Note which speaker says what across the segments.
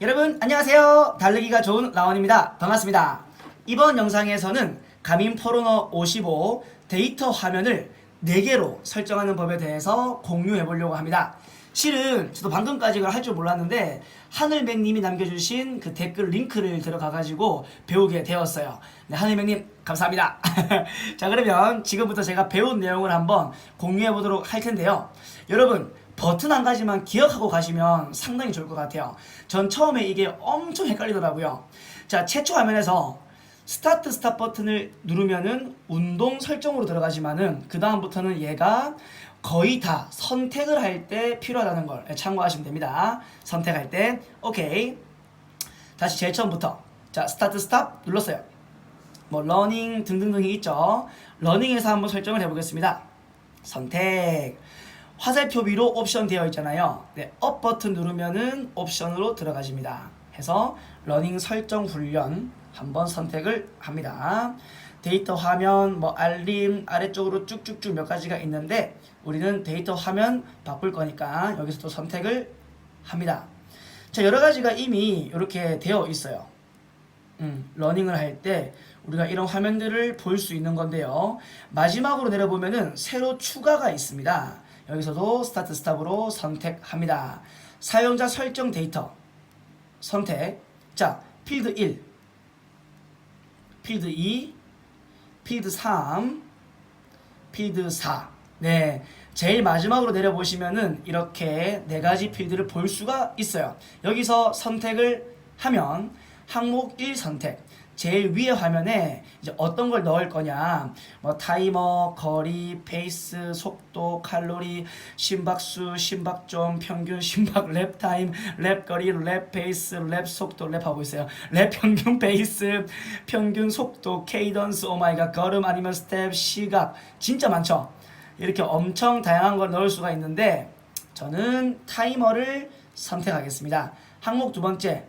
Speaker 1: 여러분 안녕하세요. 달리기가 좋은 라온입니다. 반갑습니다. 이번 영상에서는 가민 포르노 55 데이터 화면을 4개로 설정하는 법에 대해서 공유해 보려고 합니다. 실은 저도 방금까지 이걸 할 줄 몰랐는데 하늘맹님이 남겨주신 그 댓글 링크를 들어가가지고 배우게 되었어요. 네, 하늘맹님 감사합니다. 자 그러면 지금부터 제가 배운 내용을 한번 공유해 보도록 할 텐데요. 여러분 버튼 한 가지만 기억하고 가시면 상당히 좋을 것 같아요. 전 처음에 이게 엄청 헷갈리더라고요. 자, 최초 화면에서 스타트 스탑 버튼을 누르면은 운동 설정으로 들어가지만은 그 다음부터는 얘가 거의 다 선택을 할 때 필요하다는 걸 참고하시면 됩니다. 선택할 때 오케이. 다시 제일 처음부터 자 스타트 스탑 눌렀어요. 뭐 러닝 등등등이 있죠. 러닝에서 한번 설정을 해보겠습니다. 선택. 화살표 위로 옵션 되어 있잖아요. 네, 업 버튼 누르면은 옵션으로 들어가집니다. 해서 러닝 설정 훈련 한번 선택을 합니다. 데이터 화면, 뭐 알림 아래쪽으로 쭉쭉쭉 몇 가지가 있는데 우리는 데이터 화면 바꿀 거니까 여기서 또 선택을 합니다. 자, 여러 가지가 이미 이렇게 되어 있어요. 음, 러닝을 할 때 우리가 이런 화면들을 볼 수 있는 건데요. 마지막으로 내려보면은 새로 추가가 있습니다. 여기서도 스타트 스탑으로 선택합니다. 사용자 설정 데이터 선택. 자, 필드 1, 필드 2, 필드 3, 필드 4. 네. 제일 마지막으로 내려보시면은 이렇게 네 가지 필드를 볼 수가 있어요. 여기서 선택을 하면 항목 1 선택. 제일 위에 화면에 이제 어떤 걸 넣을 거냐, 뭐 타이머, 거리, 페이스, 속도, 칼로리, 심박수, 심박점, 평균 심박, 랩 타임, 랩 거리, 랩 페이스, 랩 속도, 랩 하고 있어요. 랩 평균 페이스, 평균 속도, 케이던스, 오마이갓, 걸음 아니면 스텝, 시각, 진짜 많죠. 이렇게 엄청 다양한 걸 넣을 수가 있는데 저는 타이머를 선택하겠습니다. 항목 두 번째,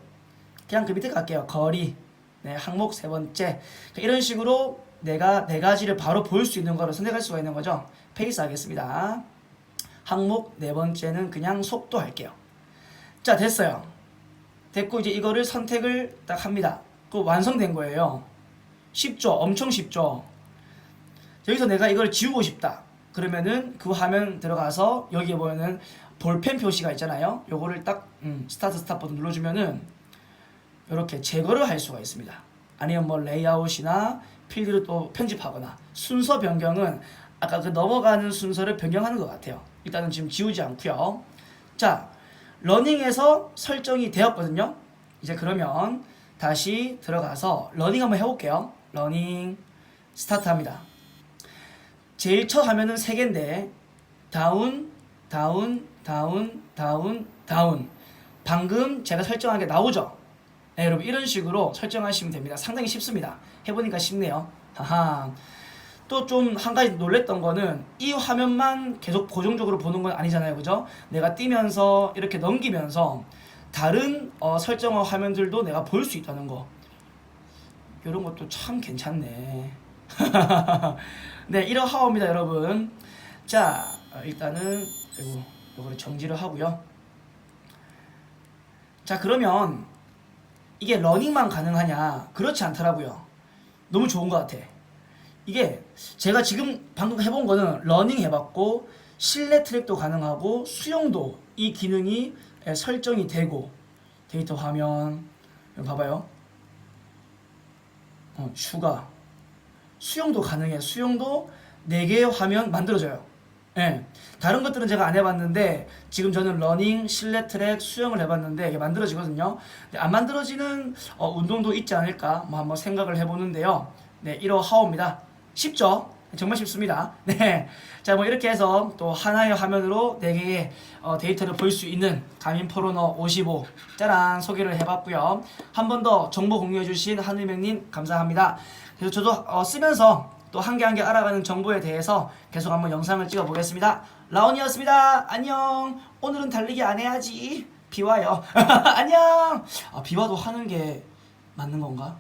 Speaker 1: 그냥 그 밑에 갈게요. 거리. 네, 항목 세 번째. 이런 식으로 내가 네 가지를 바로 볼 수 있는 거를 선택할 수가 있는 거죠. 페이스 하겠습니다. 항목 네 번째는 그냥 속도 할게요. 자, 됐어요. 됐고 이제 이거를 선택을 딱 합니다. 그 완성된 거예요. 쉽죠? 엄청 쉽죠? 여기서 내가 이걸 지우고 싶다. 그러면은 그 화면 들어가서 여기에 보면은 볼펜 표시가 있잖아요. 요거를 딱 음, 스타트 스탑 버튼 눌러주면은 이렇게 제거를 할 수가 있습니다. 아니면 뭐 레이아웃이나 필드를 또 편집하거나 순서 변경은 아까 그 넘어가는 순서를 변경하는 것 같아요. 일단은 지금 지우지 않고요. 자, 러닝에서 설정이 되었거든요. 이제 그러면 다시 들어가서 러닝 한번 해볼게요. 러닝 스타트합니다. 제일 첫 화면은 세 개인데 다운, 다운, 다운, 다운, 다운. 방금 제가 설정한 게 나오죠? 네, 여러분 이런 식으로 설정하시면 됩니다. 상당히 쉽습니다. 해보니까 쉽네요. 하하. 또 좀 한 가지 놀랬던 거는 이 화면만 계속 고정적으로 보는 건 아니잖아요. 그죠? 내가 뛰면서 이렇게 넘기면서 다른 어, 설정한 화면들도 내가 볼 수 있다는 거. 이런 것도 참 괜찮네. 네, 이러하옵니다, 여러분. 자, 어, 일단은 요거를 정지를 하고요. 자, 그러면 이게 러닝만 가능하냐? 그렇지 않더라고요. 너무 좋은 것 같아. 이게 제가 지금 방금 해본 거는 러닝 해봤고 실내 트랙도 가능하고 수영도 이 기능이 설정이 되고 데이터 화면 봐봐요. 어, 추가 수영도 가능해. 수영도 4개의 화면 만들어져요. 예. 다른 것들은 제가 안 해봤는데 지금 저는 러닝, 실내 트랙, 수영을 해봤는데 이게 만들어지거든요. 안 만들어지는 어, 운동도 있지 않을까 뭐 한번 생각을 해보는데요. 네, 이러하옵니다. 쉽죠? 정말 쉽습니다. 네. 자, 뭐 이렇게 해서 또 하나의 화면으로 4개의 어, 데이터를 볼 수 있는 가민 포르노 55 짜란 소개를 해봤고요. 한 번 더 정보 공유해주신 하늘명님 감사합니다. 그래서 저도 어, 쓰면서 또 한 개 한 개 알아가는 정보에 대해서 계속 한번 영상을 찍어 보겠습니다. 라온이었습니다. 안녕. 오늘은 달리기 안 해야지. 비 와요. 안녕. 아, 비 와도 하는 게 맞는 건가?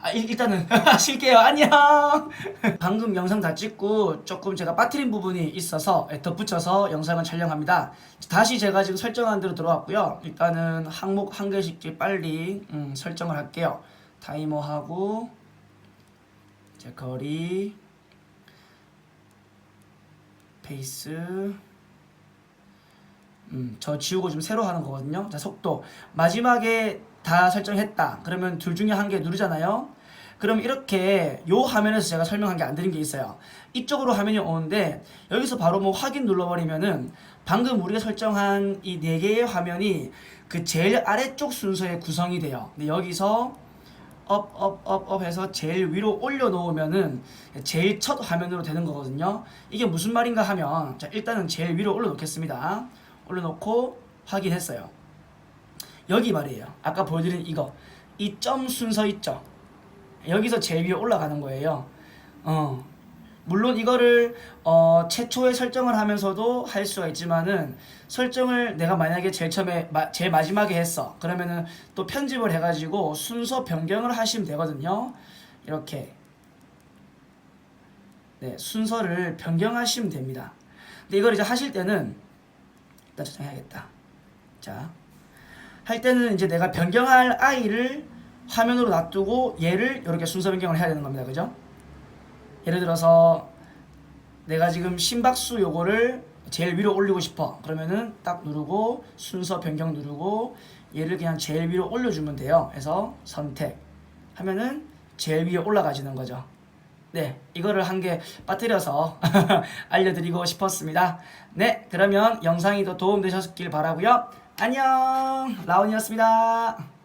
Speaker 1: 아, 일, 일단은 쉴게요. 안녕. 방금 영상 다 찍고 조금 제가 빠뜨린 부분이 있어서 덧붙여서 영상을 촬영합니다. 다시 제가 지금 설정한 대로 들어왔고요. 일단은 항목 한 개씩 빨리 음, 설정을 할게요. 타이머 하고 제 거리 페이스 음, 저 지우고 좀 새로 하는 거거든요. 자, 속도. 마지막에 다 설정했다. 그러면 둘 중에 한 개 누르잖아요. 그럼 이렇게 요 화면에서 제가 설명한 게 안 되는 게 있어요. 이쪽으로 화면이 오는데 여기서 바로 뭐 확인 눌러버리면은 방금 우리가 설정한 이 네 개의 화면이 그 제일 아래쪽 순서에 구성이 돼요. 근데 여기서 업, 업, 업, 업 해서 제일 위로 올려놓으면은 제일 첫 화면으로 되는 거거든요. 이게 무슨 말인가 하면, 자, 일단은 제일 위로 올려놓겠습니다. 올려놓고 확인했어요. 여기 말이에요. 아까 보여드린 이거. 이 점 순서 있죠? 여기서 제일 위에 올라가는 거예요. 어. 물론 이거를 어, 최초에 설정을 하면서도 할 수가 있지만은 설정을 내가 만약에 제일 처음에 마, 제일 마지막에 했어. 그러면은 또 편집을 해가지고 순서 변경을 하시면 되거든요. 이렇게. 네 순서를 변경하시면 됩니다. 근데 이걸 이제 하실 때는 일단 저장해야겠다. 자 할 때는 이제 내가 변경할 아이를 화면으로 놔두고 얘를 이렇게 순서 변경을 해야 되는 겁니다. 그죠? 예를 들어서 내가 지금 심박수 요거를 제일 위로 올리고 싶어. 그러면은 딱 누르고 순서 변경 누르고 얘를 그냥 제일 위로 올려주면 돼요. 그래서 선택. 하면은 제일 위에 올라가지는 거죠. 네 이거를 한 개 빠뜨려서 알려드리고 싶었습니다. 네 그러면 영상이 더 도움되셨길 바라고요. 안녕! 라온이었습니다